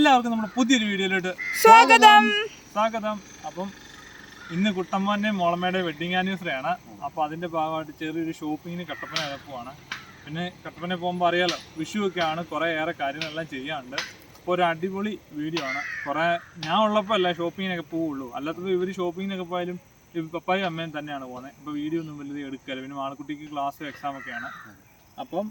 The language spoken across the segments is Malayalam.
എല്ലാവർക്കും നമ്മുടെ പുതിയൊരു വീഡിയോയിലോട്ട് സ്വാഗതം. സ്വാഗതം. അപ്പം ഇന്ന് കുട്ടമ്മന്റെയും മോളമ്മയുടെയും വെഡിങ് ആനിവേഴ്സറി ആണ്. അപ്പോൾ അതിന്റെ ഭാഗമായിട്ട് ചെറിയൊരു ഷോപ്പിങ്ങിന് കട്ടപ്പന പോവാണ്. പിന്നെ കട്ടപ്പന പോകുമ്പോൾ അറിയാലോ വിഷു ഒക്കെ ആണ് കുറേ ഏറെ കാര്യങ്ങളെല്ലാം ചെയ്യാറുണ്ട് അപ്പോൾ ഒരു അടിപൊളി വീഡിയോ ആണ്. കുറേ ഞാൻ ഉള്ളപ്പോൾ അല്ല ഷോപ്പിങ്ങിനൊക്കെ പോവുള്ളൂ. അല്ലാത്തപ്പോൾ ഇവർ ഷോപ്പിങ്ങിനൊക്കെ പോയാലും പപ്പായും അമ്മയും തന്നെയാണ് പോകുന്നത്. അപ്പോൾ വീഡിയോ ഒന്നും വലുത് എടുക്കല്ല. പിന്നെ ആൾക്കുട്ടിക്ക് ക്ലാസ് എക്സാം ഒക്കെയാണ് അപ്പം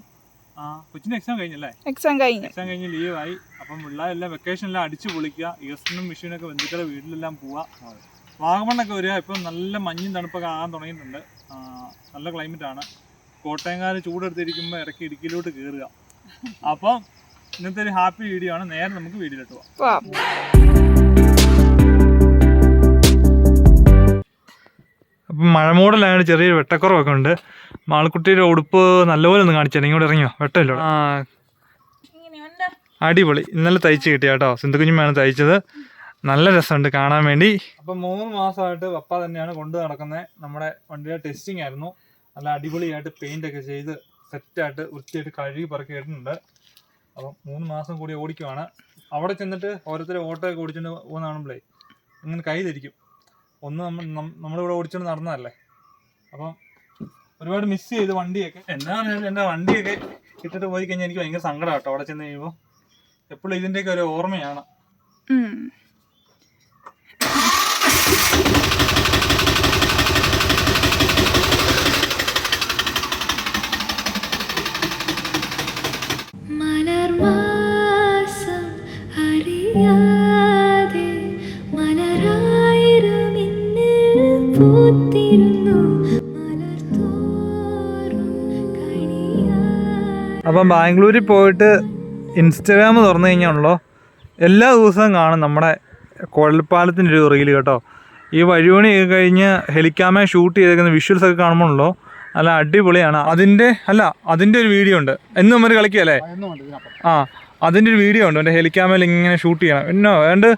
ആ കൊച്ചിന്റെ എക്സാം കഴിഞ്ഞല്ലേ? എക്സാം കഴിഞ്ഞു. എക്സാം കഴിഞ്ഞ് ലീവായി അപ്പം പിള്ളേരെല്ലാം വെക്കേഷനെല്ലാം അടിച്ചു പൊളിക്കുക. ഈസ്റ്ററിനും വിഷുവിനൊക്കെ ബന്ധുക്കളുടെ വീട്ടിലെല്ലാം പോവുക. വാഗമണ്ണൊക്കെ വരിക. ഇപ്പം നല്ല മഞ്ഞും തണുപ്പൊക്കെ ആകാൻ തുടങ്ങിയിട്ടുണ്ട്. നല്ല ക്ലൈമറ്റ് ആണ്. കോട്ടയംകാർ ചൂടെടുത്തിരിക്കുമ്പോൾ ഇടയ്ക്ക് ഇടുക്കിയിലോട്ട് കയറുക അപ്പം ഇന്നത്തെ ഒരു ഹാപ്പി വീഡിയോ ആണ്. നേരെ നമുക്ക് വീഡിയോയിലോട്ട് പോവാം. അപ്പം മഴമൂടലായത് ചെറിയൊരു വെട്ടക്കുറവൊക്കെ ഉണ്ട്. മാളക്കുട്ടിയുടെ ഉടുപ്പ് നല്ലപോലെ ഒന്ന് കാണിച്ചാൽ ഇങ്ങോട്ട് ഇറങ്ങിയോ? വെട്ടമില്ലോ ആ അടിപൊളി. ഇന്നലെ തയ്ച്ച് കിട്ടിയ കേട്ടോ. സിന്ധുകുഞ്ഞുമാണ് തയ്ച്ചത്. നല്ല രസമുണ്ട് കാണാൻ വേണ്ടി. അപ്പം മൂന്ന് മാസമായിട്ട് പപ്പ തന്നെയാണ് കൊണ്ട് നടക്കുന്നത് നമ്മുടെ വണ്ടിയുടെ ടെസ്റ്റിംഗ് ആയിരുന്നു. നല്ല അടിപൊളിയായിട്ട് പെയിന്റ് ഒക്കെ ചെയ്ത് സെറ്റായിട്ട് വൃത്തിയായിട്ട് കഴുകി പറക്കി ഇടുന്നുണ്ട് അപ്പം മൂന്ന് മാസം കൂടി ഓടിക്കുവാണ്. അവിടെ ചെന്നിട്ട് ഓരോരുത്തർ ഓട്ടോ ഒക്കെ ഓടിച്ചുകൊണ്ട് പോകുന്ന കാണുമ്പോഴേ ഇങ്ങനെ കൈ ധരിക്കും ഒന്ന് നമ്മൾ നമ്മളിവിടെ ഓടിച്ചുകൊണ്ട് നടന്നതല്ലേ? അപ്പം ഒരുപാട് മിസ് ചെയ്ത് വണ്ടിയൊക്കെ. എന്താ എന്റെ വണ്ടിയൊക്കെ ഇട്ടിട്ട് പോയി കഴിഞ്ഞാൽ എനിക്ക് ഭയങ്കര സങ്കടം കേട്ടോ അവിടെ ചെന്ന് കഴിയുമ്പോൾ എപ്പോഴും ഇതിന്റെയൊക്കെ ഒരു ഓർമ്മയാണ്. പൂത്തിരുന്നു അപ്പം ബാംഗ്ലൂരിൽ പോയിട്ട് ഇൻസ്റ്റഗ്രാം തുറന്നു കഴിഞ്ഞാണല്ലോ എല്ലാ ദിവസവും കാണും നമ്മുടെ കുഴൽപ്പാലത്തിന്റെ ഒരു റീൽ കേട്ടോ. ഈ വഴിപണി കഴിഞ്ഞ് ഹെലിക്കാമെ ഷൂട്ട് ചെയ്തേക്കുന്ന വിഷ്വൽസ് ഒക്കെ കാണുമ്പോഴല്ലോ അല്ല അടിപൊളിയാണ്. അതിന്റെ അല്ല അതിന്റെ ഒരു വീഡിയോ ഉണ്ട്. എന്നും നമ്മൾ കളിക്കുകയല്ലേ ആ അതിന്റെ ഒരു വീഡിയോ ഉണ്ട്. എന്റെ ഹെലിക്കാമയിൽ ഇങ്ങനെ ഷൂട്ട് ചെയ്യണം. എന്നോ ഏതാണ്ട്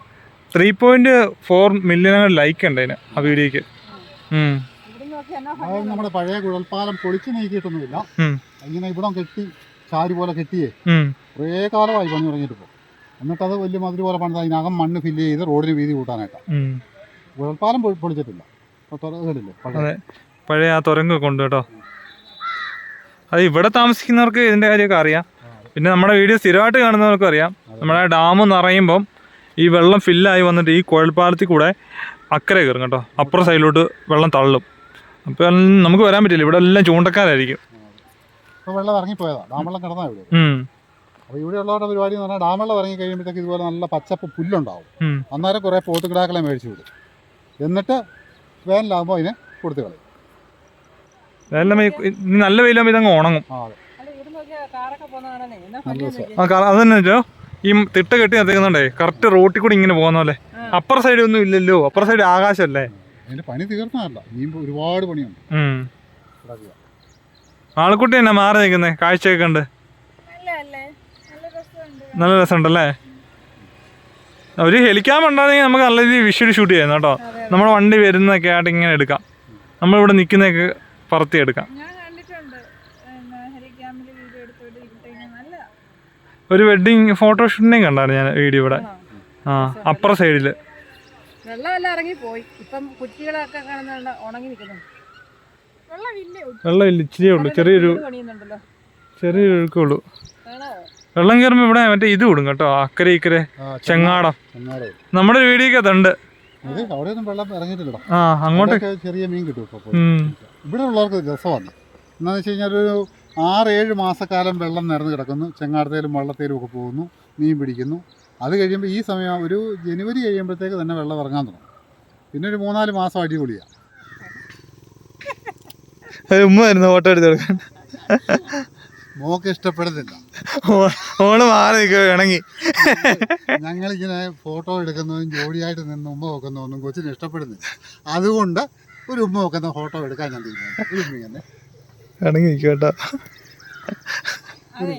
three point four million like ഉണ്ട് അതിന് ആ വീഡിയോയ്ക്ക്. അതായത് നമ്മുടെ പഴയ കുഴൽപ്പാലം പൊളിച്ചു നീക്കിയിട്ടൊന്നുമില്ല. ഇങ്ങനെ ഇവിടെ കെട്ടി ചാരി പോലെ കെട്ടിയേ. കുറെ കാലമായി പണി തുടങ്ങിയിട്ട് ഇപ്പോൾ എന്നിട്ട് അത് വലിയ മതിരി പോലെ പണിത് അതിനകം മണ്ണ് ഫില്ല് ചെയ്ത് റോഡിന് വീതി കൂട്ടാനായിട്ടാണ്. കുഴൽപ്പാലം പൊളിച്ചിട്ടില്ല. തുറകളില്ലേ പഴയ ആ തുരങ്കൊക്കെ കൊണ്ടു കേട്ടോ. അത് ഇവിടെ താമസിക്കുന്നവർക്ക് ഇതിന്റെ കാര്യമൊക്കെ അറിയാം. പിന്നെ നമ്മുടെ വീഡിയോ സ്ഥിരമായിട്ട് കാണുന്നവർക്കും അറിയാം നമ്മുടെ ഡാം നിറയുമ്പം ഈ വെള്ളം ഫില്ലായി വന്നിട്ട് ഈ കുഴൽപ്പാലത്തിൽ കൂടെ അക്കരെ കയറും കേട്ടോ. അപ്പുറം സൈഡിലോട്ട് വെള്ളം തള്ളും. അപ്പോൾ നമുക്ക് വരാൻ പറ്റില്ല. ഇവിടെ എല്ലാം ചൂണ്ടക്കാരായിരിക്കും. വെള്ളം ഇറങ്ങിപ്പോയതാണ് ഡാം വെള്ളം കിടന്നാ ഇവിടെ. അപ്പോൾ ഇവിടെ ഉള്ളവരുടെ പരിപാടി എന്ന് പറഞ്ഞാൽ ഡാം വെള്ളം ഇറങ്ങി കഴിയുമ്പോഴത്തേക്ക് ഇതുപോലെ നല്ല പച്ചപ്പ് പുല്ലുണ്ടാവും. അന്നേരം കുറേ പോത്തുകിടാക്കളെ മേടിച്ചു വിടും. എന്നിട്ട് വേനലാകുമ്പോൾ അതിനെ കൊടുത്തു കളയും. നല്ല വെയിലാകുമ്പോൾ ഇതങ്ങ് ഉണങ്ങും. അതെ. തന്നെ ഈ തിട്ട കെട്ടി നിർത്തിക്കുന്നുണ്ടേ കറക്റ്റ് റോട്ടിൽ കൂടി ഇങ്ങനെ പോകുന്ന പോലെ. അപ്പുറ സൈഡ് ഒന്നും ഇല്ലല്ലോ. അപ്പർ സൈഡ് ആകാശമല്ലേ? അതിന്റെ പണി തീർന്നതല്ല ഇനിയും ഒരുപാട് പണിയുണ്ട്. ആൾക്കുട്ടി തന്നെ മാറി നിൽക്കുന്നേ? കാഴ്ചയൊക്കെ ഉണ്ട് നല്ല രസമുണ്ടല്ലേ? ഒരു ഹെലിക്കാമ ഉണ്ടായിരുന്നെങ്കിൽ നമുക്ക് നല്ല രീതിയിൽ വിഷ്വൽ ഷൂട്ട് ചെയ്യാം കേട്ടോ. നമ്മുടെ വണ്ടി വരുന്നതൊക്കെ ആയിട്ട് ഇങ്ങനെ എടുക്കാം. നമ്മളിവിടെ നിൽക്കുന്നതൊക്കെ പറത്തി എടുക്കാം. ഞാൻ കണ്ടിട്ടുണ്ട്. വീഡിയോ എടുത്തോണ്ട് ഇരുട്ടേക്ക് നല്ല ഒരു വെഡിങ് ഫോട്ടോഷൂട്ടിനെയും കണ്ടായിരുന്നു ഞാൻ വീഡിയോ ഇവിടെ. ആ അപ്പുറ സൈഡിൽ. വെള്ളമെല്ലാം ഇറങ്ങി പോയി. ഇപ്പം കുറ്റികളൊക്കെ കാണുന്നുണ്ട് ഉണങ്ങി നിൽക്കുന്നു വെള്ളമില്ലേ? വെള്ളം ഇല്ല ഇച്ചിരിയേ ഉള്ളൂ. ചെറിയൊരു ചെറിയൊരു ഒഴുക്കുള്ളൂ വെള്ളം കയറുമ്പോൾ ഇവിടെ മറ്റേ ഇത് വിടും കേട്ടോ അക്കരെ ഇക്കരെ ചെങ്ങാടം. നമ്മുടെ അത് അവിടെയൊന്നും വെള്ളം ഇറങ്ങിയിട്ടില്ലടാ. ആ അങ്ങോട്ട്. ചെറിയ മീൻ കിട്ടും. ഇവിടെ ഉള്ളവർക്ക് രസമാണ്. എന്താണെന്ന് വെച്ച് കഴിഞ്ഞാൽ ഒരു ആറ് ഏഴ് മാസക്കാലം വെള്ളം നിറഞ്ഞു കിടക്കുന്നു. ചെങ്ങാടത്തേലും വള്ളത്തേലും ഒക്കെ പോകുന്നു. മീൻ പിടിക്കുന്നു. അത് കഴിയുമ്പോൾ ഈ സമയം ഒരു ജനുവരി കഴിയുമ്പോഴത്തേക്ക് തന്നെ വെള്ളം ഇറങ്ങാൻ തുടങ്ങും. പിന്നെ ഒരു മൂന്നാൽ മാസം അടിപൊളിയാണ് ഉമ്മായിരുന്നു ഫോട്ടോ എടുത്ത് കൊടുക്കാൻ. മോക്ക് ഇഷ്ടപ്പെടുന്നില്ല. ഓണ് മാറി ഇണങ്ങി. ഞങ്ങളിങ്ങനെ ഫോട്ടോ എടുക്കുന്നതും ജോഡിയായിട്ട് നിന്ന് ഉമ്മ വെക്കുന്നതൊന്നും കൊച്ചിന് ഇഷ്ടപ്പെടുന്നില്ല. അതുകൊണ്ട് ഒരു ഉമ്മ വെക്കുന്ന ഫോട്ടോ എടുക്കാൻ ഞാൻ തീരുമാനിച്ചു. ഇണങ്ങി ഉമ്മ തന്നെ വേണമെങ്കിൽ നിൽക്കുക കേട്ടോ അതെ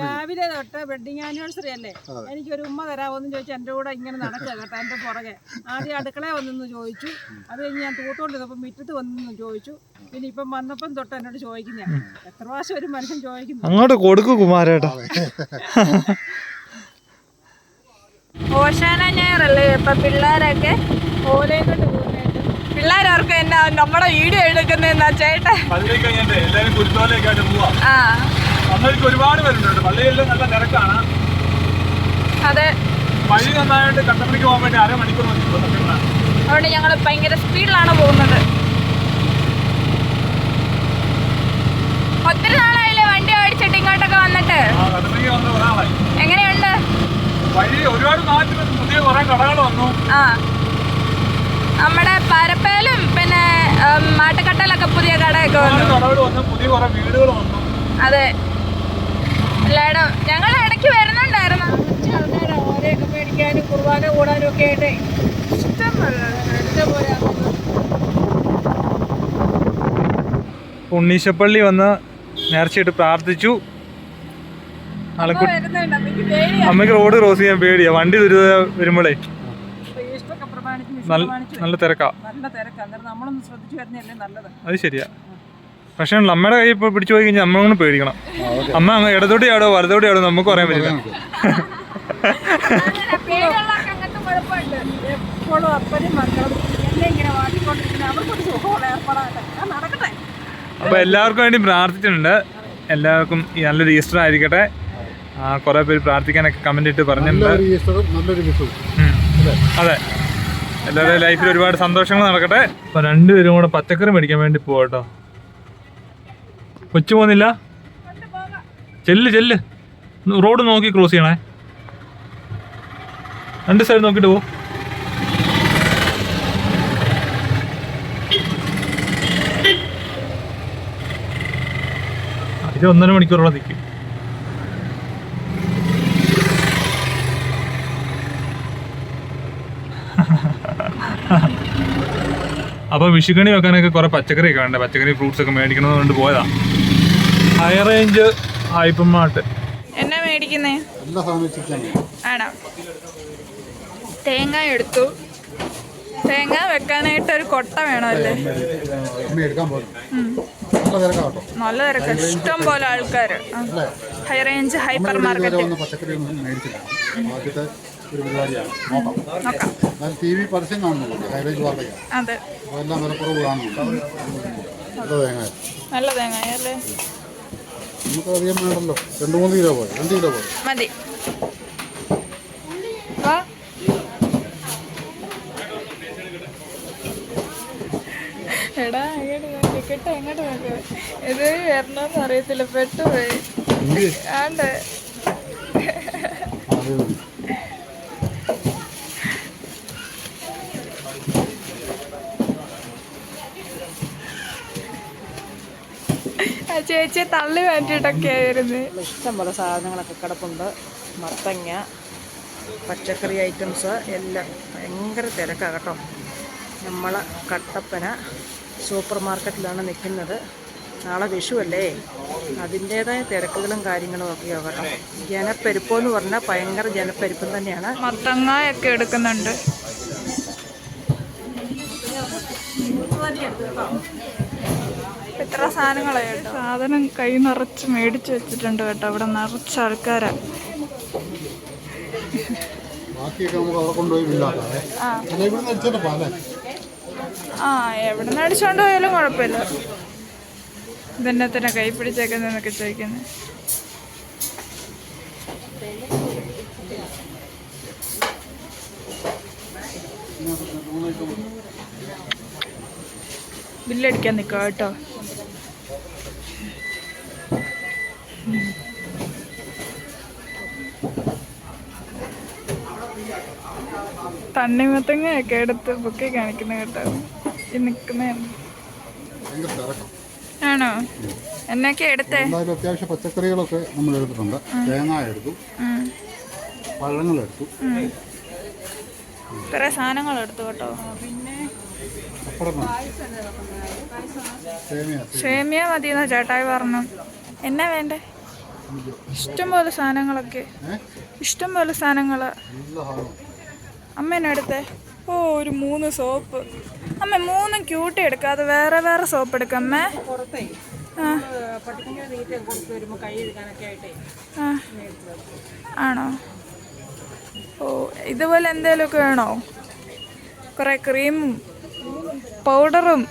രാവിലെ തൊട്ട് വെഡിങ് ആനിവേഴ്സറി അല്ലേ? എനിക്ക് ഒരു ഉമ്മ തരാമോന്ന് ചോദിച്ചു എന്റെ കൂടെ ഇങ്ങനെ നടക്കുക കേട്ടോ എന്റെ പുറകെ. ആദ്യം അടുക്കള വന്നെന്ന് ചോദിച്ചു. അത് കഴിഞ്ഞ് ഞാൻ തൂത്തോണ്ടിരുന്നപ്പം മിറ്റത്ത് വന്നെന്ന് ചോദിച്ചു. പിന്നെ ഇപ്പം വന്നപ്പം തൊട്ട് എന്നോട് ചോദിക്കുന്ന എത്ര പ്രാവശ്യം ഒരു മനുഷ്യൻ ചോദിക്കുന്നു? അങ്ങോട്ട് കൊടുക്കൂ കുമാരേട്ടാ. ഓശാന ഞായറല്ലേ? ഇപ്പൊ പിള്ളേരൊക്കെ ഓലയും കൊണ്ട് പിള്ളേരവർക്ക് എന്നാ നമ്മുടെ വീഡിയോ എടുക്കുന്നതെന്നാ ചേട്ടാ ആ. പള്ളിക്ക് ഒരുപാട് പേരുണ്ട്. പള്ളിയെല്ലാം നല്ല തിരക്കാണ്. അതെ. വഴി നന്നായിട്ട് കട്ടപ്പനയ്ക്ക് പോകാൻ വേണ്ടി അരമണിക്കൂർ മതി അതുകൊണ്ട് ഞങ്ങൾ ഭയങ്കര സ്പീഡിലാണ് പോകുന്നത്. ഒത്തിരി നാളായില്ലേ വണ്ടി ഓടിച്ചിട്ട് ഇങ്ങോട്ടൊക്കെ വന്നിട്ട്? എങ്ങനെയുണ്ട്? വഴി ഒരുപാട് വന്നു. പുതിയ കുറെ കടകൾ വന്നു. ആ. നമ്മുടെ പരപ്പേലും പിന്നെ മാട്ടുകട്ടലൊക്കെ പുതിയ കടയൊക്കെ വന്നു പുതിയ കുറെ വീടുകൾ വന്നു. അതെ. എല്ലായിടും ഞങ്ങൾ ഇടയ്ക്ക് വരുന്നുണ്ടായിരുന്നു. ആൾക്കാരെ ഓലയൊക്കെ മേടിക്കാനും കുർബാന കൂടാനും ഒക്കെ ആയിട്ട് ഇഷ്ടം പോലെ ഉണ്ണീശപ്പള്ളി വന്ന് നേർച്ചയിട്ട് പ്രാർത്ഥിച്ചു. അമ്മയ്ക്ക് റോഡ് ക്രോസ് ചെയ്യാൻ പേടിയാ. വണ്ടി ദുരിത വരുമ്പോഴേ വിഷു നല്ല തിരക്കാ. നല്ല തിരക്കാ. അന്നേരം നമ്മളൊന്ന് ശ്രദ്ധിച്ചു വരുന്നതല്ലേ നല്ലത്. അത് ശരിയാ. പക്ഷേ അമ്മയുടെ കൈ ഇപ്പോൾ പിടിച്ചു പോയി കഴിഞ്ഞാൽ അമ്മ പേടിക്കണം. അമ്മ അങ്ങ് ഇടത്തോട്ട് ആടോ വലത്തോട്ട് ആടോ നമുക്ക് പറയാൻ പറ്റില്ല. എപ്പോഴും അപ്പനും മക്കളും എന്നെ ഇങ്ങനെ വാട്ടിക്കൊണ്ടിരിക്കുന്ന അവർക്കൊരു സുഖമുള്ള ഏർപ്പെടാതെ ഞാൻ നടക്കട്ടെ. അപ്പോൾ എല്ലാവർക്കും വേണ്ടി പ്രാർത്ഥിച്ചിട്ടുണ്ട്. എല്ലാവർക്കും ഈ നല്ലൊരു ഈസ്റ്റർ ആയിരിക്കട്ടെ. കുറെ പേര് പ്രാർത്ഥിക്കാനൊക്കെ കമന്റ് ഇട്ട് പറഞ്ഞിട്ടുണ്ട്. അതെ. എല്ലാവരുടെയും ലൈഫിൽ ഒരുപാട് സന്തോഷങ്ങൾ നടക്കട്ടെ. അപ്പൊ രണ്ടുപേരും കൂടെ പച്ചക്കറി മേടിക്കാൻ വേണ്ടി പോവാട്ടോ. കൊച്ചു പോകുന്നില്ല ചെല്ല് ചെല്ല്. റോഡ് നോക്കി ക്രോസ് ചെയ്യണേ. രണ്ട് സൈഡ് നോക്കിട്ട് പോ. ഇത് ഒന്നര മണിക്കൂറോളം നിൽക്കും അപ്പോൾ വിഷുക്കണി വെക്കാനൊക്കെ കുറേ പച്ചക്കറിയൊക്കെ വേണ്ട പച്ചക്കറി ഫ്രൂട്ട്സ് ഒക്കെ മേടിക്കണമെന്ന് കൊണ്ട് പോയതാ. ഹൈ റേഞ്ച് ഹൈപ്പർ മാർട്ട് എന്നാ മേടിക്കുന്നേ? ആണോ? തേങ്ങ എടുത്തു. തേങ്ങ വെക്കാനായിട്ട് ഒരു കൊട്ട വേണമല്ലേ? നല്ല തിരക്കാ. ഇഷ്ടം പോലെ ആൾക്കാർ ഹൈ റേഞ്ച് ഹൈപ്പർ മാർക്കറ്റ് അതെ നല്ല തേങ്ങ അല്ലേ നമുക്ക് അധികം വേണ്ടല്ലോ രണ്ട് മൂന്ന് കിലോ പോയി രണ്ട് കിലോ പോയി മതി. എടാ അങ്ങോട്ട് ടിക്കറ്റ് ഇത് വരണമെന്ന് അറിയത്തില്ല പെട്ടുപോയി. ആണ്ട് അത് മതി. ആ ചേച്ചിയെ തള്ളി വേണ്ടിട്ടൊക്കെ ആയിരുന്നു ഇഷ്ടംപോലെ സാധനങ്ങളൊക്കെ കിടപ്പുണ്ട്. മത്തങ്ങ പച്ചക്കറി ഐറ്റംസ് എല്ലാം. ഭയങ്കര തിരക്കാണ് കേട്ടോ. നമ്മൾ കട്ടപ്പന സൂപ്പർ മാർക്കറ്റിലാണ് നിൽക്കുന്നത്. നാളെ വിഷുവല്ലേ? അതിന്റേതായ തിരക്കുകളും കാര്യങ്ങളും ഒക്കെ കേട്ടോ. ജനപ്പെരുപ്പം എന്ന് പറഞ്ഞാൽ ഭയങ്കര ജനപ്പെരുപ്പം തന്നെയാണ്. മത്തങ്ങയൊക്കെ എടുക്കുന്നുണ്ട്. ഇത്ര സാധനങ്ങളായി കേട്ടോ സാധനം കൈ നിറച്ച് മേടിച്ച് വെച്ചിട്ടുണ്ട് കേട്ടോ. ഇവിടെ നിറച്ച് ആൾക്കാരാ. ആ. എവിടെ നിന്ന് അടിച്ചോണ്ട് പോയാലും കുഴപ്പമില്ല. ഇതെന്നെ തന്നെ കൈ പിടിച്ചേക്കുന്നൊക്കെ ചോദിക്കുന്നത് ബില്ലടിക്കാൻ നിൽക്കാം കേട്ടോ. തണ്ണിമത്തങ്ങയൊക്കെ എടുത്ത് പൊക്കി കാണിക്കുന്ന കേട്ടോ. ഈ നിൽക്കുന്ന. ആണോ? എന്നൊക്കെ എടുത്തേ. അത്യാവശ്യം പച്ചക്കറികളൊക്കെ നമ്മൾ എടുത്തിട്ടുണ്ട്. തേങ്ങ എടുത്തു പഴങ്ങൾ എടുത്തു ഇത്ര സാധനങ്ങൾ എടുത്തു കേട്ടോ. സേമിയ. മതിയെന്നാ ചേട്ടായി പറഞ്ഞു. എന്നാ വേണ്ടേ? ഇഷ്ടംപോലെ സാധനങ്ങളൊക്കെ. ഇഷ്ടംപോലെ സാധനങ്ങൾ നല്ല സാധനം അമ്മ എന്നെ എടുത്തേ. ഓ ഒരു മൂന്ന് സോപ്പ്. അമ്മ മൂന്നും ക്യൂട്ടി എടുക്കാതെ വേറെ വേറെ സോപ്പ് എടുക്കാം അമ്മേ. പുറത്തേ. ആ. പട്ടിങ്ങനെ തീറ്റ കൊടുത്ത് വരുമ്പോൾ കൈ എഴുതാനൊക്കെ ആയിട്ടേ. ആണോ? ഓ ഇതുപോലെ എന്തേലുമൊക്കെ വേണോ? കുറേ ക്രീമും പൗഡറും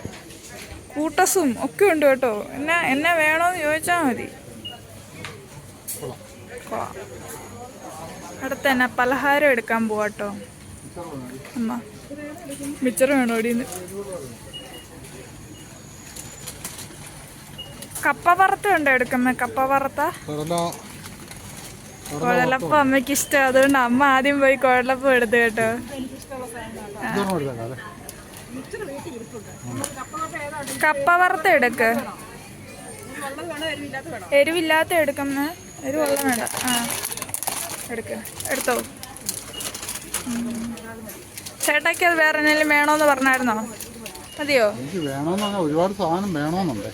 കൂട്ടസും ഒക്കെ ഉണ്ട് കേട്ടോ. എന്നാ എന്നെ വേണോന്ന് ചോദിച്ചാൽ മതി. അടുത്ത തന്നെ പലഹാരം എടുക്കാൻ പോവാട്ടോ. അമ്മ മിച്ചർ വേണോ ഇടീന്ന് കപ്പ വറുത്ത ഉണ്ടോ എടുക്കുമ്പോ കപ്പ വറുത്ത? കുഴലപ്പം. അമ്മയ്ക്ക് ഇഷ്ടം. അതുകൊണ്ട് അമ്മ ആദ്യം പോയി കുഴലപ്പം എടുത്തു കേട്ടോ. കപ്പ വറുത്ത എടുക്ക്. എരിവില്ലാത്ത എടുക്കുന്ന. എരിവെള്ളം വേണ്ട. ആ. എടുക്ക. എടുത്തോ. ചേട്ടാക്ക് അത് വേറെ എന്തെങ്കിലും വേണോന്ന് പറഞ്ഞായിരുന്നോ? മതിയോ? എനിക്ക് വേണമെന്ന് പറഞ്ഞാൽ ഒരുപാട് സാധനം വേണമെന്നുണ്ട്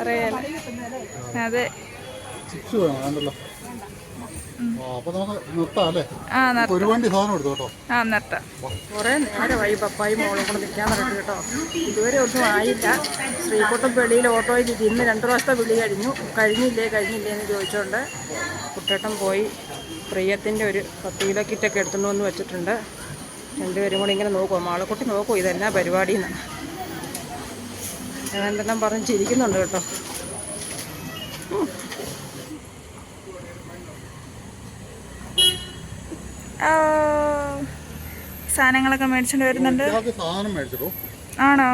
അറിയാലോ. അതെ. ചിപ്സ് വേണം വേണ്ടല്ലോ. ആ, അപ്പൊ നമുക്ക് നിർത്താം അല്ലേ? ആ നിർത്താം. ഒരു വണ്ടി സാധനം എടുത്തു കേട്ടോ? ആ നിർത്താം. കുറേ നേരമായി പപ്പായും മോളും കൂടെ നിൽക്കാൻ തുടങ്ങി കേട്ടോ. ഇതുവരെ ഒന്നും ആയില്ല. ശ്രീകുട്ടം വെളിയിൽ ഓട്ടോയിൽ ഇന്ന് രണ്ട് പ്രാവശ്യത്തെ വിളി കഴിഞ്ഞു. കഴിഞ്ഞില്ലേ കഴിഞ്ഞില്ലേ എന്ന് ചോദിച്ചുകൊണ്ട് കുട്ടേട്ടൻ പോയി. പ്രിയത്തിന്റെ ഒരു പത്ത് കിലോ കിറ്റൊക്കെ എടുത്തുകൊണ്ട് വന്ന് വെച്ചിട്ടുണ്ട്. രണ്ടുപേരും കൂടി ഇങ്ങനെ നോക്കുമോ മാളക്കുട്ടി നോക്കുമോ ഇതെന്നാ പരിപാടിയെന്ന്. ഞാൻ രണ്ടെണ്ണം പറഞ്ഞ് ചിരിക്കുന്നുണ്ട് കേട്ടോ. സാധനങ്ങളൊക്കെ മേടിച്ചോണ്ട് വരുന്നുണ്ട്. ആണോ?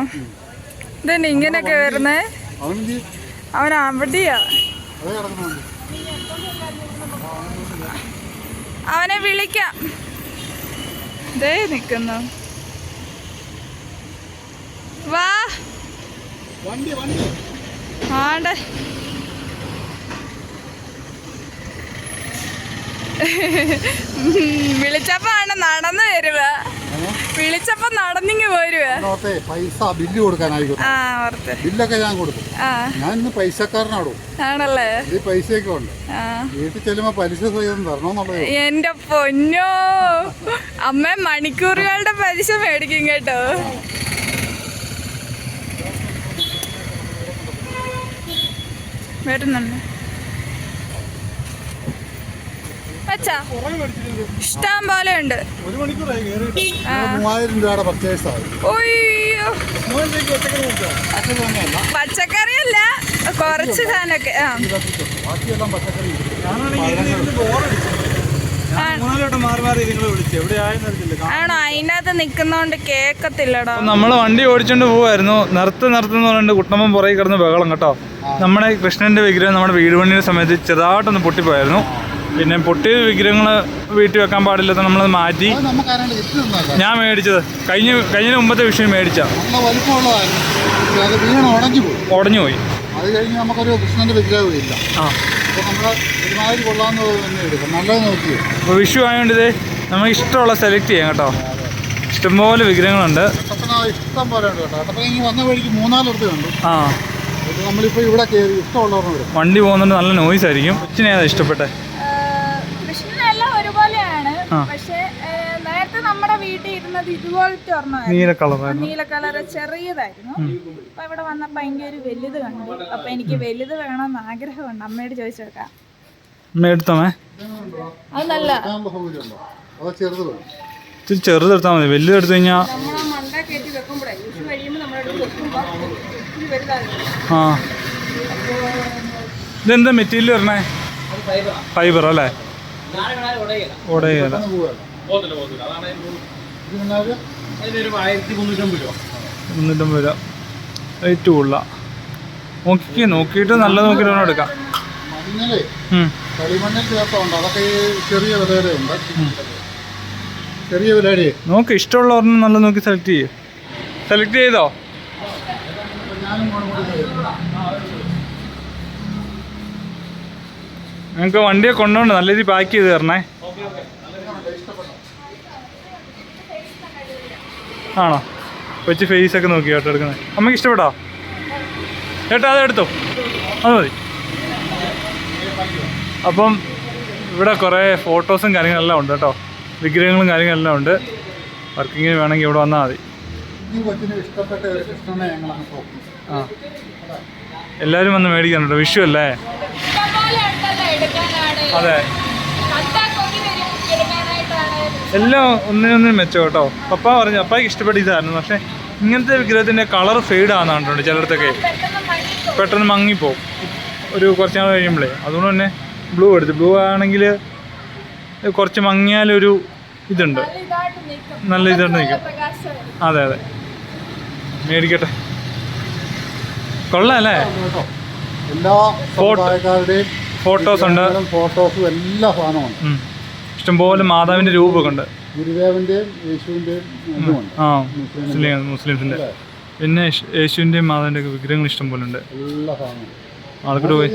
ഇതന്നെ ഇങ്ങനെയൊക്കെ വരുന്നേ? അവൻ ഈ അവൻ അവിടെയാ അതേ കിടക്കുന്നുണ്ട് അവനെ വിളിക്കാം. ദേ നിൽക്കുന്നു വാ. ആണ്ട്. വിളിച്ചപ്പോ ആണ് നടന്നു വരുക വിളിച്ചപ്പോ നടന്നിങ്ങ് പോരുവേ. പൈസ ബില്ല് ഓർത്ത് ബില്ലൊക്കെ ഞാൻ കൊടുക്കും. ഞാൻ ഇന്ന് പൈസക്കാരനാടോ ആണല്ലേ? ഈ പൈസയൊക്കെ ഉണ്ട്. വീട്ടിൽ ചെല്ലുമ്പോ പലിശ സഹിതം തരണമെന്നുള്ളത് എന്റെ പൊന്നോ. അമ്മ മണിക്കൂറുകളുടെ പലിശ മേടിക്കും കേട്ടോ. വരുന്നുണ്ട്. വട്ടം മാറി മാറി നിങ്ങൾ വിളിച്ചു. എവിടെ ആയെന്ന് അറിയില്ല ആണോ? അതിനകത്ത് നിക്കുന്നോണ്ട് കേക്കത്തില്ലടാ. നമ്മൾ വണ്ടി ഓടിച്ചോണ്ട് പോവായിരുന്നു. നിർത്ത് നിർത്തുന്ന പറഞ്ഞിട്ട് കുട്ടമ്പം പുറകെ കിടന്ന് ബഹളം കേട്ടോ. നമ്മുടെ കൃഷ്ണന്റെ വിഗ്രഹം നമ്മുടെ വീട് പണിയുടെ സമയത്ത് ചെറുതായിട്ടൊന്ന് പൊട്ടിപ്പോയായിരുന്നു. പിന്നെ പൊട്ടിയ വിഗ്രഹങ്ങൾ വീട്ടിൽ വെക്കാൻ പാടില്ലാത്ത നമ്മൾ മാറ്റി. ഞാൻ മേടിച്ചത്. കഴിഞ്ഞ കഴിഞ്ഞ മുമ്പത്തെ വിഷയം മേടിച്ച. ഉടഞ്ഞു പോയി. അപ്പൊ പോയി. അത് കഴിഞ്ഞ് നമുക്കൊരു കൃഷ്ണന്റെ വിഷു ആയതുകൊണ്ട് ഇതേ നമുക്ക് ഇഷ്ടമുള്ള സെലക്ട് ചെയ്യാം കേട്ടോ. ഇഷ്ടംപോലെ വിഗ്രഹങ്ങളുണ്ട്. ഇഷ്ടം പോലെ ഉണ്ട് കേട്ടോ. കട്ടപ്പന ഇങ്ങനെ വന്ന വഴിക്ക് മൂന്നാലിടത്ത് കണ്ടു. ആ. നമ്മളിപ്പോൾ ഇവിടെ വണ്ടി പോകുന്നുണ്ട് നല്ല നോയിസ് ആയിരിക്കും. കൊച്ചിനെ ഇഷ്ടപ്പെട്ടേ. പക്ഷെ നേരത്തെ നമ്മുടെ വീട്ടിൽ ഇരുന്നത് ഇതുപോലത്തെ ഒരെണ്ണമായിരുന്നു. നീല കളർ നീല കളറ് ചെറിയതായിരുന്നു. അപ്പൊ ഇവിടെ വന്നപ്പോ അതിന്റെ ഒരു വലുത് കണ്ടു. അപ്പൊ എനിക്ക് വലുത് വേണമെന്ന് ആഗ്രഹമുണ്ട്. അമ്മയോട് ചോദിച്ചു നോക്കാം. അത് നല്ല ചെറുത് എടുത്താൽ മതി. വലുത് എടുത്തു കഴിഞ്ഞാൽ ആ. ഇതെന്താ മെറ്റീരിയൽ വരണേ? ഫൈബർ അല്ലേ? ഉടയല മുന്നൂറ്റമ്പത് രൂപ. റേറ്റ് കൂടുതല. നോക്കി നോക്കിയിട്ട് നല്ല നോക്കിയിട്ട് വേണം എടുക്കാം. മഞ്ഞളേ. ഉം. കളിമണ്ണിൽ ചേർത്തുണ്ട് അതൊക്കെ ചെറിയ ചെറിയ വിലയുടെ നോക്ക് ഇഷ്ടമുള്ള ഒരെണ്ണം നല്ല നോക്കി സെലക്ട് ചെയ്യേ. സെലക്ട് ചെയ്തോ? ഞാനും ചെയ്യും. വണ്ടിയെ കൊണ്ടുപോണ്ട് നല്ല രീതിയിൽ പാക്ക് ചെയ്ത് തരണേ. ആണോ? വെച്ച് ഫേസ് ഒക്കെ നോക്കി കേട്ടോ എടുക്കുന്നത്. അമ്മയ്ക്ക് ഇഷ്ടപ്പെട്ടോ? ചേട്ടാ അത് എടുത്തോ? അത് മതി. അപ്പം ഇവിടെ കുറേ ഫോട്ടോസും കാര്യങ്ങളെല്ലാം ഉണ്ട് കേട്ടോ. വിഗ്രഹങ്ങളും കാര്യങ്ങളെല്ലാം ഉണ്ട്. വർക്കിങ്ങിന് വേണമെങ്കിൽ ഇവിടെ വന്നാൽ മതി. ആ. എല്ലാവരും വന്ന് മേടിക്കാനുണ്ടോ വിഷു അല്ലേ? അതെ. എല്ലാം ഒന്നിനൊന്നും മെച്ചം കേട്ടോ. പപ്പ പറഞ്ഞു പപ്പായ്ക്ക് ഇഷ്ടപ്പെട്ട ഇതായിരുന്നു. പക്ഷെ ഇങ്ങനത്തെ വിഗ്രഹത്തിന്റെ കളർ ഫെയ്ഡ് ആണെന്നുണ്ട് ചിലടത്തൊക്കെ. ചിലയിടത്തൊക്കെ പെട്ടെന്ന് മങ്ങിപ്പോവും. ഒരു കുറച്ച് നാൾ കഴിയുമ്പോഴേ അതുകൊണ്ട് തന്നെ ബ്ലൂ എടുത്തു. ബ്ലൂ ആണെങ്കിൽ കുറച്ച് മങ്ങിയാലൊരു ഇതുണ്ട്. നല്ല ഇതായിട്ട് നിൽക്കും. അതെ അതെ. മേടിക്കട്ടെ. കൊള്ളാം അല്ലേ? കേട്ടോ എല്ലാ സമുദായക്കാരുടെയും ഫോട്ടോസ് ഉണ്ട്. ഫോട്ടോസും എല്ലാ ഉം. ഇഷ്ടംപോലെ മാതാവിന്റെ രൂപമൊക്കെ ഉണ്ട്. ഗുരുദേവന്റെയും യേശുവിന്റെയും മുസ്ലിംസിന്റെ പിന്നെ യേശു- യേശുവിന്റെയും മാതാവിന്റെ വിഗ്രഹങ്ങൾ ഇഷ്ടംപോലെ ഉണ്ട്. എല്ലാ സാധനവും. ആൾക്കൂടെ പോയി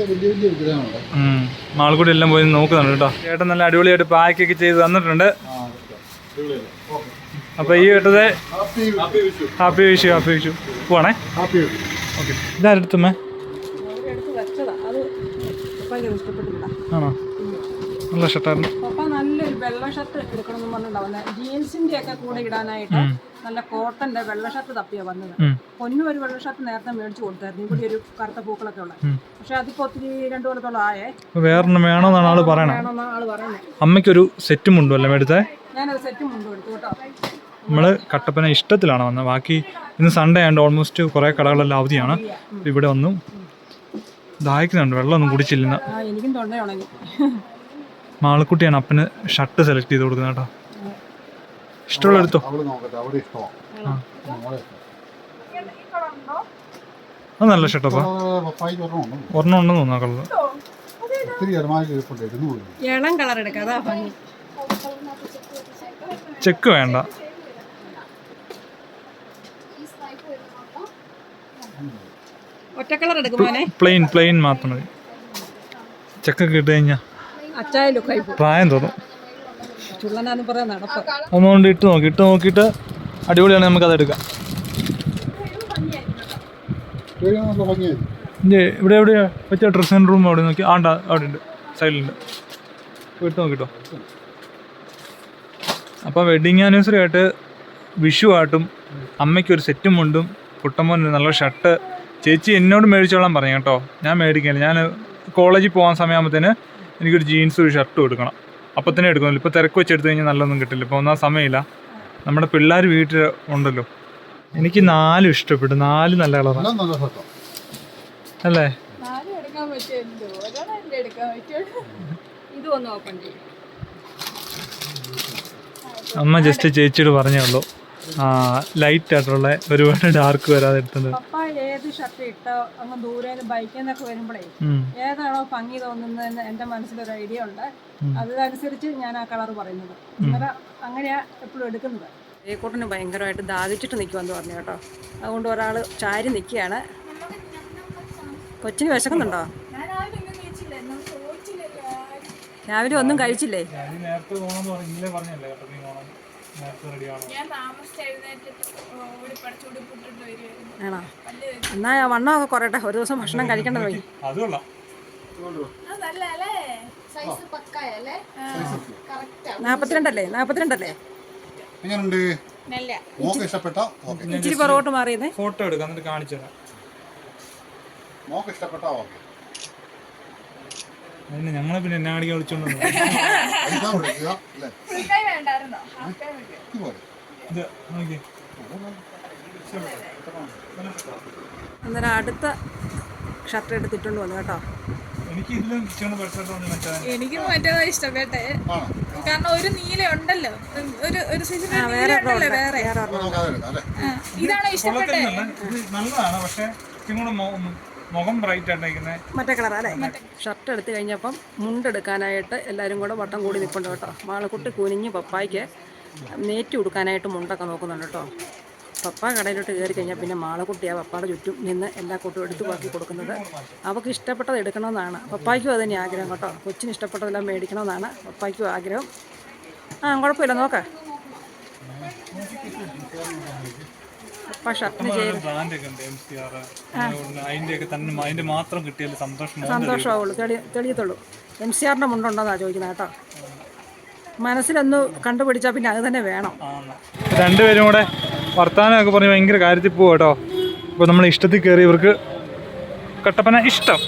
ആൾക്കൂടെ എല്ലാം പോയി നോക്കുന്നുണ്ട് കേട്ടോ. ചേട്ടൻ നല്ല അടിപൊളിയായിട്ട് പാക്കൊക്കെ ചെയ്ത് തന്നിട്ടുണ്ട്. അപ്പൊ ഈ കേട്ടത് ഹാപ്പി വിഷു ഹാപ്പി വിഷു പോവാണേ? Happy okay. ഇതാരെടുത്തുമ്മേ? പപ്പായ്ക്ക് ഇഷ്ടപ്പെട്ടില്ല ആണോ? നല്ല ഷർട്ടായിരുന്നു. പപ്പ നല്ലൊരു വെള്ള ഷർട്ട് എടുക്കണമെന്ന് പറഞ്ഞിട്ടുണ്ടാവുന്നത് ജീൻസിന്റെ ഒക്കെ കൂടെ ഇടാനായിട്ട് നല്ല കോട്ടന്റെ വെള്ള ഷർട്ട് തപ്പിയാ വന്നത്. പൊന്നും ഒരു വെള്ള ഷർട്ട് നേരത്തെ മേടിച്ചു കൊടുത്തായിരുന്നു. ഇവിടെ ഒരു കറുത്ത പൂക്കളൊക്കെ ഉള്ളത്. പക്ഷെ അതിപ്പോ ഒത്തിരി രണ്ടു കൊല്ലത്തോളം ആയേ. വേറൊന്നും വേണമെന്നാണ് ആൾ പറയണേ? അമ്മയ്ക്കൊരു സെറ്റും ഉണ്ടോ അല്ലേ എടുത്തേ ഞാനത് സെറ്റും ഉണ്ടോ എടുത്തു കേട്ടോ. നമ്മൾ കട്ടപ്പന ഇഷ്ടത്തിലാണ് വന്നത്. ബാക്കി ഇന്ന് സൺഡേ ആയതുകൊണ്ട് ഓൾമോസ്റ്റ് കുറേ കടകളെല്ലാം അവധിയാണ്. ഇവിടെ ഒന്നും ദാഹിക്കുന്നുണ്ട്. വെള്ളമൊന്നും കുടിച്ചില്ലെന്ന. എനിക്കും മാളക്കുട്ടിയാണ് അപ്പന് ഷർട്ട് സെലക്ട് ചെയ്ത് കൊടുക്കുന്നത് കേട്ടോ. ഇഷ്ടമുള്ള എടുത്തോ? അവൾ നോക്കട്ടെ അവിടെ ഇഷ്ടമാണ് മോളെ ഇഷ്ടം. അത് നല്ല ഷർട്ടപ്പാ ഒരെണ്ണം ഉണ്ട് ഉണ്ടെന്ന് തോന്നുന്നു കളർ ഇളം കളർ എടുക്കാം ചെക്ക് വേണ്ട. ഒറ്റ കളർ എടുക്കുമോനെ പ്ലെയിൻ പ്ലെയിൻ മാത്രം മതി. ചെക്കൊക്കെ ഇട്ട് കഴിഞ്ഞാൽ അച്ചായ ലുക്കായി പ്രായം തോന്നും. ചുള്ളനാന്ന് പറയാൻ നടപ്പ് ഒന്നുകൊണ്ട് ഇട്ട് നോക്കി ഇട്ട് നോക്കിയിട്ട് എടുക്കാം ശരി, നല്ല ഭംഗിയായിരുന്നു ഇത് ഇവിടെ എവിടെയാ? വെച്ച ഡ്രസ്സിംഗ് റൂം അവിടെ നോക്കി. ആണ്ട അവിടെ ഉണ്ട് സൈഡിലുണ്ട് ഇട്ട് നോക്കിട്ടോ. അപ്പോൾ വെഡിങ് ആനിവേഴ്സറി ആയിട്ട് വിഷു ആട്ടും അമ്മയ്ക്ക് ഒരു സെറ്റും മുണ്ടും കുട്ടമ്മോൻ നല്ല ഷർട്ട് ചേച്ചി എന്നോട് മേടിച്ചോളാൻ പറഞ്ഞു കേട്ടോ. ഞാൻ മേടിക്കില്ല ഞാൻ കോളേജിൽ പോകാൻ സമയമാകുമ്പോഴത്തേന് എനിക്കൊരു ജീൻസും ഒരു ഷർട്ടും എടുക്കണം. അപ്പം തന്നെ എടുക്കുന്നില്ല ഇപ്പോൾ തിരക്ക് വെച്ചെടുത്ത് കഴിഞ്ഞാൽ നല്ലൊന്നും കിട്ടില്ല. ഇപ്പോൾ ഒന്നാം സമയമില്ല. നമ്മുടെ പിള്ളേർ വീട്ടിൽ ഉണ്ടല്ലോ. എനിക്ക് നാലും ഇഷ്ടപ്പെട്ടു. നാല് നല്ല കളറാണ് അല്ലേ? അമ്മ ജസ്റ്റ് ചേച്ചിയോട് പറഞ്ഞേ ഉള്ളൂ. ലൈറ്റ് ആയിട്ടുള്ള ഒരുപാട് ഡാർക്ക് വരാതെ എടുത്തത്. പപ്പ ഏത് ഷർട്ട് ഇട്ട അങ്ങ് ദൂരെ ബൈക്കിൽ നിന്നൊക്കെ വരുമ്പോഴേ. ഏതാണോ ഭംഗി തോന്നുന്നതെന്ന് എന്റെ മനസ്സിലൊരു ഐഡിയ ഉണ്ട്. അതനുസരിച്ച് ഞാൻ ആ കളർ പറയുന്നത്. അന്നേരം അങ്ങനെയാ എപ്പോഴും എടുക്കുന്നത്. ഏക്കൂട്ടിന് ഭയങ്കരമായിട്ട് ദാഹിച്ചിട്ട് നിൽക്കുമെന്ന് പറഞ്ഞു കേട്ടോ. അതുകൊണ്ട് ഒരാൾ ചാരി നിൽക്കുകയാണ് കൊച്ചിന് വിശക്കുന്നുണ്ടോ? രാവിലെ ഒന്നും കഴിച്ചില്ലേ? ആണോ? എന്നാ വണ്ണമൊക്കെ കുറയട്ടെ ഒരു ദിവസം ഭക്ഷണം കഴിക്കേണ്ടത് പോയി നാപ്പത്തിരണ്ടല്ലേ? നാപ്പത്തിരണ്ടല്ലേ? ഇച്ചിരി പുറകോട്ട് മാറിയതേ ഫോട്ടോ എടുക്കാം എന്നിട്ട് കാണിച്ചു തരാം. മോക്ക് ഇഷ്ടപ്പെട്ട? ഓക്കെ. അതിന് ഞങ്ങളെ പിന്നെ എന്നാ അടിക്കാൻ വിളിച്ചോണ്ട് അന്നേരം അടുത്ത ഷർട്ട് എടുത്തിട്ടുണ്ട് വന്നു കേട്ടോ. എനിക്ക് എനിക്ക് മറ്റേതാ ഇഷ്ടപ്പെട്ടേ കാരണം ഒരു നീല ഉണ്ടല്ലോ. ഒരു ഒരു സൈസ് വേറെ. വേറെ. ഇതാണോ ഇഷ്ടപ്പെട്ടേ ഇത് നല്ലതാണ് പക്ഷെ മുഖം ബ്രൈറ്റ് ആയിട്ടേക്കുന്നത് മറ്റേ കളർ അല്ലേ? ഷർട്ട് എടുത്തു കഴിഞ്ഞപ്പം മുണ്ടെടുക്കാനായിട്ട് എല്ലാവരും കൂടെ വട്ടം കൂടി നിൽപ്പുണ്ട് കേട്ടോ. മാളക്കുട്ടി കുനിഞ്ഞ് പപ്പായ്ക്ക് നേറ്റി കൊടുക്കാനായിട്ട് മുണ്ടൊക്കെ നോക്കുന്നുണ്ട് കേട്ടോ. പപ്പ കടയിലോട്ട് കയറി കഴിഞ്ഞാൽ പിന്നെ മാളക്കുട്ടിയാണ് പപ്പയുടെ ചുറ്റും നിന്ന് എല്ലാ കൂട്ടും എടുത്തു ബാക്കി കൊടുക്കുന്നത്. അവൾക്ക് ഇഷ്ടപ്പെട്ടത് എടുക്കണമെന്നാണ്. പപ്പായ്ക്കും അത് തന്നെ ആഗ്രഹം കേട്ടോ. കൊച്ചിന് ഇഷ്ടപ്പെട്ടതെല്ലാം മേടിക്കണമെന്നാണ് പപ്പായ്ക്കും ആഗ്രഹം. ആ കുഴപ്പമില്ല നോക്കാം. അതിന്റെ അതിന്റെ മാത്രം കിട്ടിയാൽ സന്തോഷമാവുള്ളൂ തെളി തെളിയത്തുള്ളൂ. എം സി ആറിന്റെ മുണ്ടുണ്ടോന്നാ ചോദിക്കുന്നത് കേട്ടോ. മനസ്സിലൊന്ന് കണ്ടുപിടിച്ചാൽ പിന്നെ അത് തന്നെ വേണം. രണ്ടുപേരും കൂടെ വർത്തമാനമൊക്കെ പറഞ്ഞ് ഭയങ്കര കാര്യത്തിൽ പോകും കേട്ടോ. ഇപ്പോൾ നമ്മൾ ഇഷ്ടത്തിൽ കയറി ഇവർക്ക് കട്ടപ്പന ഇഷ്ടം.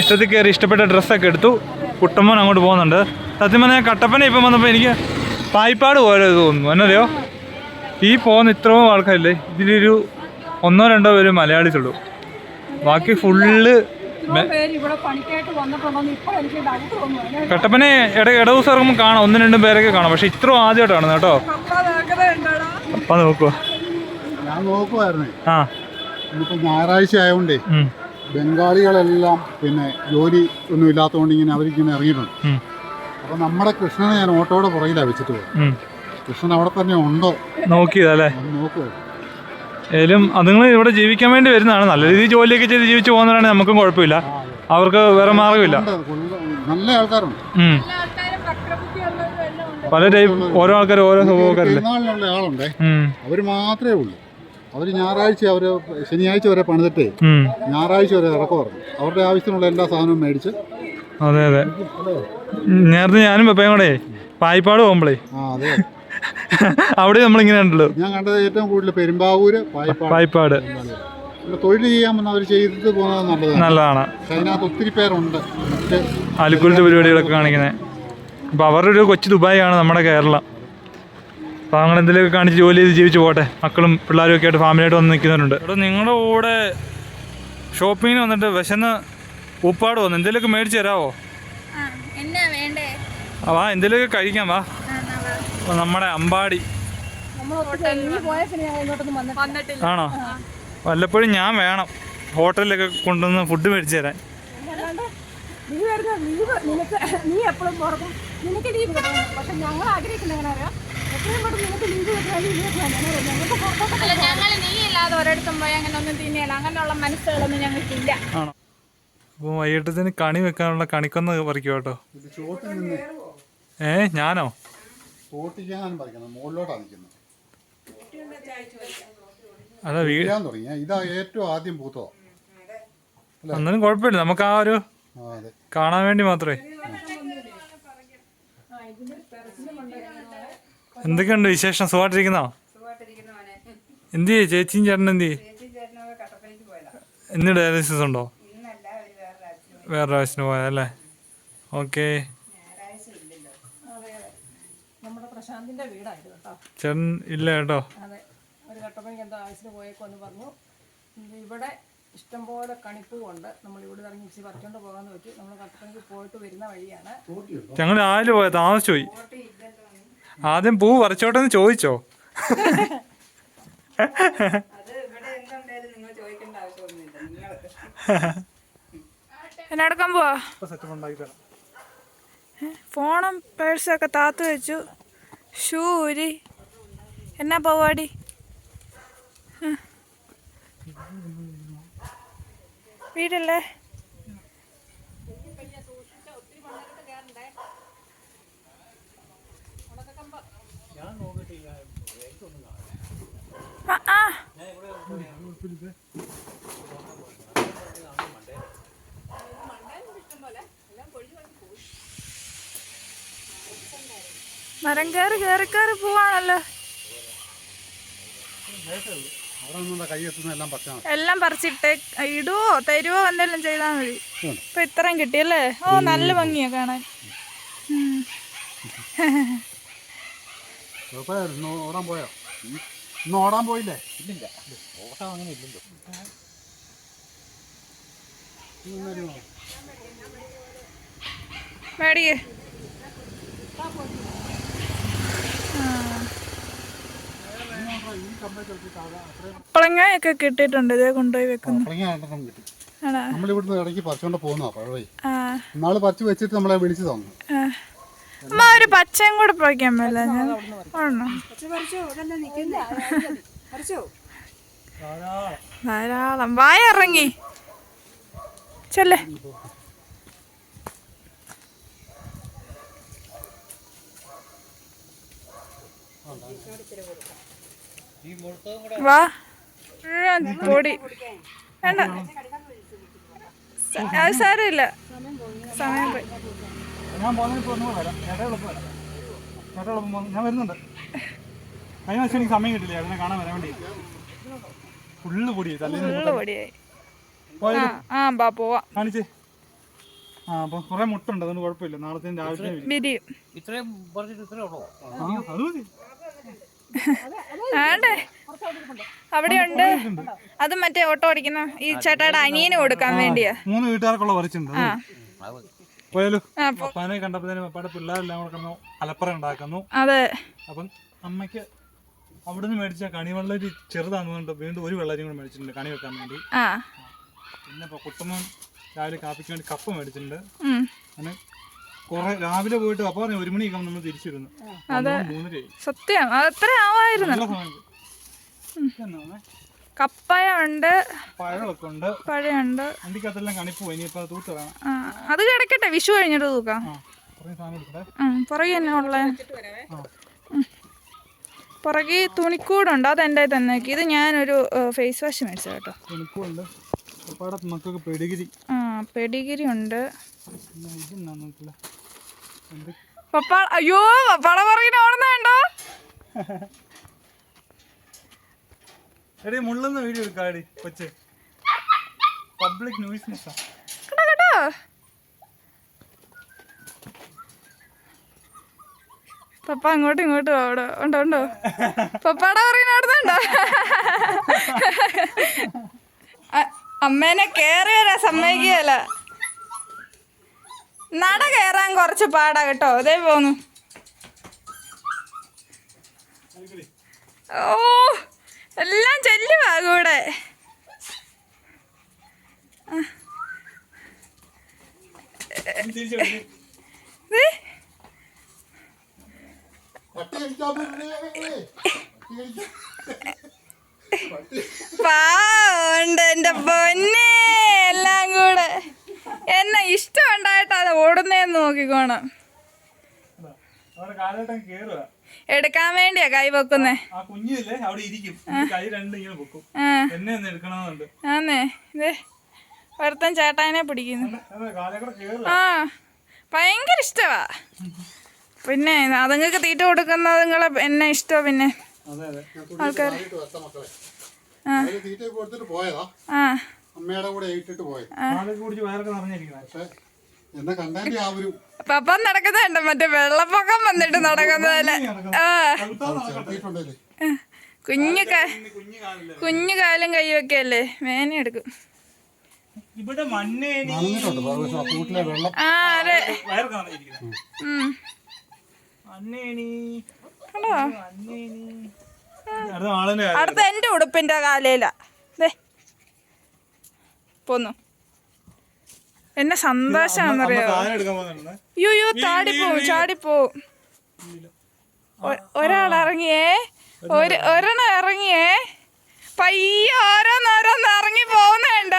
ഇഷ്ടത്തിൽ കയറി ഇഷ്ടപ്പെട്ട ഡ്രസ്സൊക്കെ എടുത്തു കുട്ടമ്മൻ അങ്ങോട്ട് പോകുന്നുണ്ട്. സത്യം പറഞ്ഞാൽ കട്ടപ്പന ഇപ്പം വന്നപ്പോൾ എനിക്ക് പായിപ്പാട് പോലെ തോന്നുന്നു. എന്നറിയോ? ഈ പോകുന്ന ഇത്രയും ആൾക്കാരില്ലേ? ഇതിലൊരു ഒന്നോ രണ്ടോ പേര് മലയാളീസ് ഉള്ളൂ. ബാക്കി ഫുള്ള് കട്ടപ്പനെ കട്ടപ്പന ഇട ഇട ദിവസം ഇറങ്ങുമ്പോൾ കാണാം. ഒന്നും രണ്ടും പേരൊക്കെ കാണാം. പക്ഷെ ഇത്രയും ആദ്യമായിട്ട് കാണുന്നത് കേട്ടോ അപ്പൊ നോക്കുക ഞാൻ നോക്കുമായിരുന്നേ ആ. ഇപ്പൊ ഞായറാഴ്ച ആയതുകൊണ്ടേ ബംഗാളികളെല്ലാം പിന്നെ ജോലി ഒന്നും ഇല്ലാത്തതുകൊണ്ട് ഇങ്ങനെ അവരിങ്ങനെ ഇറങ്ങിയിട്ടുണ്ട്. അപ്പൊ നമ്മുടെ കൃഷ്ണനെ ഞാൻ ഓട്ടോയുടെ പുറകിലാണ് വെച്ചിട്ട് ഉം. കൃഷ്ണൻ അവിടെ തന്നെ ഉണ്ടോ? നോക്കിയതല്ലേ? നോക്കുമോ ഏലും അതുങ്ങൾ ഇവിടെ ജീവിക്കാൻ വേണ്ടി വരുന്നതാണ്. നല്ല രീതിയിൽ ജോലിയൊക്കെ ചെയ്ത് ജീവിച്ചു പോകുന്നവരാണ് നമുക്കും കുഴപ്പമില്ല. അവർക്ക് വേറെ മാർഗമില്ല നല്ല ആൾക്കാരുണ്ട്. പല ടൈപ്പ് ഓരോ ആൾക്കാർ ഓരോ സ്വഭാവക്കാരല്ലേ? അവർ ആളുണ്ടേ. അവർ മാത്രമേ ഉള്ളൂ. അവർ ഞായറാഴ്ച അവർ ശനിയാഴ്ച വരെ പണിതിട്ടേ. ഞായറാഴ്ച വരെ ഇറക്കം പറഞ്ഞു അവരുടെ ആവശ്യത്തിനുള്ള എല്ലാ സാധനവും മേടിച്ച്. അതെ അതെ. നേരത്തെ ഞാനും വെപ്പയും കൂടെ പായിപ്പാട് പോകുമ്പോഴേ അതെ. അവിടെ നമ്മൾ ഇങ്ങനെ ഉണ്ടല്ലോ ഞാൻ കണ്ടത് ഏറ്റവും കൂടുതൽ പെരുമ്പാവൂര് പായിപ്പാട്. തൊഴിൽ ചെയ്യാൻ വന്ന അവർ ചെയ്തിട്ട് പോകുന്നത് നല്ലതാണ്. നല്ലതാണ്. പക്ഷെ അതിനകത്ത് ഒത്തിരി പേരുണ്ട്. മറ്റ് അലുക്കുലത്തെ പരിപാടികളൊക്കെ കാണിക്കുന്നത് അപ്പോൾ അവരുടെ ഒരു കൊച്ചു ദുബായാണ് നമ്മുടെ കേരളം. അപ്പോൾ അങ്ങനെ എന്തെങ്കിലുമൊക്കെ കാണിച്ച് ജോലി ചെയ്ത് ജീവിച്ച് പോട്ടെ. മക്കളും പിള്ളേരും ഒക്കെ ആയിട്ട് ഫാമിലിയായിട്ട് വന്ന് നിൽക്കുന്നവരുണ്ട്. ഇവിടെ നിങ്ങളുടെ കൂടെ ഷോപ്പിങ്ങിന് വന്നിട്ട് വിശന്ന് ഉപ്പാട് വന്നു. എന്തെങ്കിലുമൊക്കെ മേടിച്ച് തരാമോ എന്നാ വേണ്ടേ? വാ എന്തെങ്കിലുമൊക്കെ കഴിക്കാം വാ. നമ്മുടെ അമ്പാടി. വന്നിട്ടില്ല. ആണോ? വല്ലപ്പോഴും ഞാൻ വേണം ഹോട്ടലിലൊക്കെ കൊണ്ടുവന്ന് ഫുഡ് മേടിച്ചു തരാൻ നീ വരുന്ന നിനക്ക് നീ എപ്പോഴും പുറത്തും നിനക്ക് ലീവ് കിട്ടണം പക്ഷെ ഞങ്ങൾ ആഗ്രഹിക്കുന്നത് എങ്ങനെ അറിയാം? അപ്പോൾ വൈകിട്ടത്തിന് കണി വെക്കാനുള്ള കണിക്കൊന്ന് പറിക്കും കേട്ടോ ഇത് ചോട്ടിൽ നിന്ന്. ഏ ഞാനോ? ചോട്ടിക്കാൻ പറിക്കുന്നത് മുകളിലോട്ടാണ് നിൽക്കുന്നത്. അതാ വീ വീഴാൻ തുടങ്ങിയ ഇതാ ഏറ്റവും ആദ്യം പൂത്തോ എന്നാലും കുഴപ്പമില്ല. നമുക്ക് ആ ഒരു കാണാൻ വേണ്ടി മാത്രമേ. എന്തൊക്കെയുണ്ട് വിശേഷം? സുഖമായിട്ടിരിക്കുന്നോ? എന്ത് ചെയ്യേ ചേച്ചിയും ചേട്ടൻ എന്ത് ചെയ്യേ ഇന്ന് ഡയാലിസിസ് ഉണ്ടോ വേറെ ആവശ്യത്തിന് അല്ലേ ഓക്കെ. പ്രശാന്തിന്റെ വീടായിരുന്നു കേട്ടോ. ചേട്ടൻ ഇല്ല കേട്ടോ. അതെ. ഒരു കട്ടപ്പനക്ക് എന്തോ ആവശ്യത്തിന് പോയേക്കോന്ന് പറഞ്ഞു. ഇവിടെ ഇഷ്ടംപോലെ കണിപ്പൂവുണ്ട് നമ്മൾ ഇവിടെ ഇറങ്ങി ഇച്ചിരി പറിച്ചോണ്ട് പോകാന്ന് വെച്ചു. നമ്മൾ കട്ടപ്പനക്ക് പോയിട്ട് വരുന്ന വഴിയാണ്. ഞങ്ങൾ ആരും പോയ താമസിച്ചു പോയി. ആദ്യം പൂ പറിച്ചോട്ടെ എന്ന് ചോദിച്ചോ എന്നടക്കം പോവാ ഫോണും പേഴ്സും ഒക്കെ താത്തു വെച്ചു. ഷൂ ഊരി എന്നാ ഹ്. വീടല്ലേ? ആ ആ. മരം കയറി കയറി കയറി പോവാണല്ലോ. എല്ലാം പറിച്ചിട്ട് ഇടുവോ തരുവോ എന്തെല്ലാം ചെയ്താൽ മതി. ഇപ്പൊ ഇത്രയും കിട്ടിയല്ലേ ഓ നല്ല ഭംഗിയാ കാണാൻ. മേടിയേ കുഴപ്പമില്ല ഇന്ന് ഓടാൻ പോയോ? ഉം. ഇന്ന് ഓടാൻ പോയില്ലേ? ഇല്ലില്ല. ഓട്ടം അങ്ങനെ ഇല്ലല്ലോ. മേടിക്കേ. പളങ്ങയൊക്കെ കിട്ടിയിട്ടുണ്ട്. ഇതേ കൊണ്ടുപോയി വെക്കുന്നു. നമ്മളിവിടുന്ന് ഇടയ്ക്ക് പറിച്ചോണ്ട് പഴവേ പറിച്ച് വെച്ചിട്ട് നമ്മളെ വിളിച്ചു തന്നു. ആ. അമ്മ ഒരു പച്ചയും കൂടെ പറിക്കാൻ പറ്റില്ല ഞാൻ ആണോ? ധാരാളം. വായ ഇറങ്ങി ചെല്ലേ വാ. പൊടി. വേണ്ട. അത് സാരമില്ല. സമയം പോയി. ഞാൻ ഞാൻ വരുന്നുണ്ട്. കഴിഞ്ഞ വർഷം എനിക്ക് സമയം കിട്ടില്ല. ചേട്ടനെ കാണാൻ വരാൻ വേണ്ടി. ഫുള്ള് പൊടി തലേന്ന് ഫുള്ള് പൊടിയായി. ആ ബാ പോവാ. കാണിച്ചേ. ആ അപ്പൊ കുറെ മുട്ടുണ്ട്. അതുകൊണ്ട് കുഴപ്പമില്ല. നാളത്തെ രാവിലെ ഇത്രയും പറഞ്ഞിട്ട് ഇത്രേ ഉള്ളൂ? അത് മതി. ആണ്ടേ. അവിടെ ഉണ്ട് അത് മറ്റേ ഓട്ടോ ഓടിക്കുന്ന ഈ ചേട്ടായുടെ അനിയന് കൊടുക്കാൻ വേണ്ടിയാ. മൂന്ന് വീട്ടുകാർക്കുള്ള പറിച്ചുണ്ട്. പോയാലോ? പപ്പാനെ കണ്ടപ്പോഴത്തേനും പപ്പായുടെ പിള്ളേരെല്ലാം കൂടെ കിടന്നു അലപ്പറ ഉണ്ടാക്കുന്നു. അതെ. അപ്പം അമ്മയ്ക്ക് നിന്ന് മേടിച്ച കണിവെള്ളരി ചെറുതാണെന്നുകൊണ്ട് വീണ്ടും ഒരു വെള്ളരിയും കൂടെ മേടിച്ചിട്ടുണ്ട് കണി വെക്കാൻ വേണ്ടി. പിന്നെ കുട്ടമ്മ രാവിലെ കാപ്പിക്ക് വേണ്ടി കപ്പ മേടിച്ചിട്ടുണ്ട്. അങ്ങനെ കുറെ രാവിലെ പോയിട്ട് അപ്പൊ ഒരു മണിയൊക്കെ നമ്മൾ തിരിച്ചിരുന്നു. മൂന്നരയായി. സത്യം അത് അത്ര ആവായിരുന്നു കപ്പയ ഉണ്ട് പഴമൊക്കെ ഉണ്ട്. പഴയുണ്ട്. വണ്ടിക്കകത്തെല്ലാം കണിപ്പ് ഇനിയിപ്പോ ആ അത് കിടക്കട്ടെ വിഷു കഴിഞ്ഞിട്ട് തൂക്കാം. പുറകെ തന്നെ ഉള്ള? പുറകെ തുണിക്കൂടുണ്ട് അത് എന്റെ തന്നേക്ക്. ഇത് ഞാനൊരു ഫേസ് വാഷ് മേടിച്ച കേട്ടോ. പെടിഗിരി. ആ പെഡിഗിരി ഉണ്ട്. പിന്നെ ഇതെന്നാ നോക്കില്ല എന്ത് പപ്പ അയ്യോ പപ്പാള പുറകിന് ഓടുന്നുണ്ടോ എടി മുള്ളുന്ന വീഡിയോ എടുക്കാടി കൊച്ച്. പബ്ലിക് ന്യൂസ്നെസ്സാ കേട്ടോ കേട്ടോ പപ്പ അങ്ങോട്ടും ഇങ്ങോട്ടും അവിടെ ഉണ്ടോ ഉണ്ടോ? പപ്പാടെ പറയുന്ന ഓടുന്നുണ്ടോ? അ- അമ്മേനെ കേറി വരാ സമ്മതിക്കുകയല്ല. നട കയറാൻ കുറച്ച് പാടാ കേട്ടോ അതേ പോന്നു ഓ എല്ലാം ചെല്ലുവാ കൂടെ ദേ, പട്ടി കഴിക്കാൻ പറ്റുന്നേ. പട്ടി കഴിക്കാൻ. എന്റെ പൊന്നെ എല്ലാം കൂടെ എന്നെ ഇഷ്ടം ഉണ്ടായിട്ട് അത് ഓടുന്നേന്ന് നോക്കിക്കോണം. എടുക്കാൻ വേണ്ടിയാ കൈ വെക്കുന്നേ. ആ കുഞ്ഞില്ലേ അവിടെ ഇരിക്കും. കൈ രണ്ട് ഇങ്ങനെ വെക്കും. ആ. എന്നെ ഒന്ന് എടുക്കണമെന്നുണ്ട്. ആന്നേ ഇതേ ഒരുത്തൻ ചേട്ടാനെ പിടിക്കുന്നു. ആ ഭയങ്കര ഇഷ്ടവാ. പിന്നെ അതുങ്ങൾക്ക് തീറ്റ കൊടുക്കുന്നത് നിങ്ങളെ എന്നെ ഇഷ്ടോ പിന്നെ. അതെ അതെ. ആൾക്കാർ ആ. പോയതാ. ആ. അമ്മയുടെ കൂടെ ഇട്ടിട്ട് പോയത്. കാലൊക്കെ കുടിച്ച് വയറൊക്കെ നിറഞ്ഞിരിക്കുന്നത് പക്ഷെ പപ്പ നടക്കുന്നുണ്ട് മറ്റേ വെള്ളപ്പൊക്കം വന്നിട്ട് നടക്കുന്നതല്ലേ ആ. കുഞ്ഞു കുഞ്ഞു കാലും എടുക്കും. ഇവിടെ ആ അതെ. ഉം. മണ്ണേണി കണ്ടോ മണ്ണേണി അടുത്ത എന്റെ ഉടുപ്പിന്റെ കാലയിലാ പോന്നു. എന്നെ സന്തോഷാണെന്നറിയോ? ചാടിപ്പോ ചാടിപ്പോവും ഒ- ഒരാൾ ഇറങ്ങിയേ? ഒരു ഒരെണ്ണം ഇറങ്ങിയേ? പയ്യെ ഓരോന്നോരോന്ന് ഇറങ്ങി പോകുന്നുണ്ട?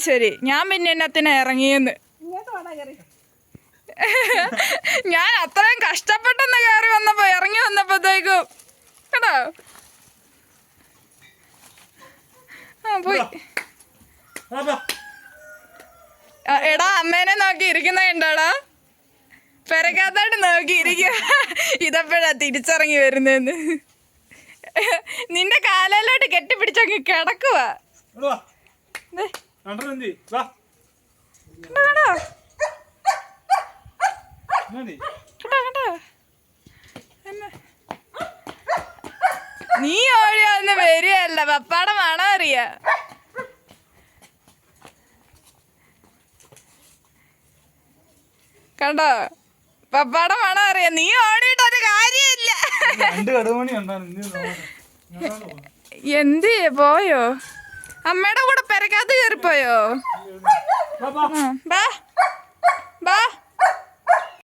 ശരി ഞാൻ പിന്നെ എന്നത്തിനാ ഇറങ്ങിയെന്ന്. ഞാൻ അത്രയും കഷ്ടപ്പെട്ടെന്ന് കയറി വന്നപ്പോ ഇറങ്ങി വന്നപ്പോഴത്തേക്കും കേട്ടോ ആ പോയി. എടാ അമ്മേനെ നോക്കി ഇരിക്കുന്ന കണ്ടാടാ പെരക്കാത്തോട്ട് നോക്കി ഇരിക്കുക ഇതപ്പോഴാ തിരിച്ചിറങ്ങി വരുന്നതെന്ന് നിന്റെ കാലയിലോട്ട് കെട്ടിപ്പിടിച്ചങ്ങ് കേട്ടോ നീ ഓടി വന്ന് വരികയല്ല. പപ്പാടെ മണം അറിയാ. കണ്ടോ? പപ്പാടെ മണം അറിയാം? നീ ഓടിയിട്ട് ഒരു കാര്യമില്ല. എന്ത് ചെയ്യ, പോയോ? അമ്മയുടെ കൂടെ പെരക്കാത്ത കയറിപ്പോയോ? ബാ. ബാ.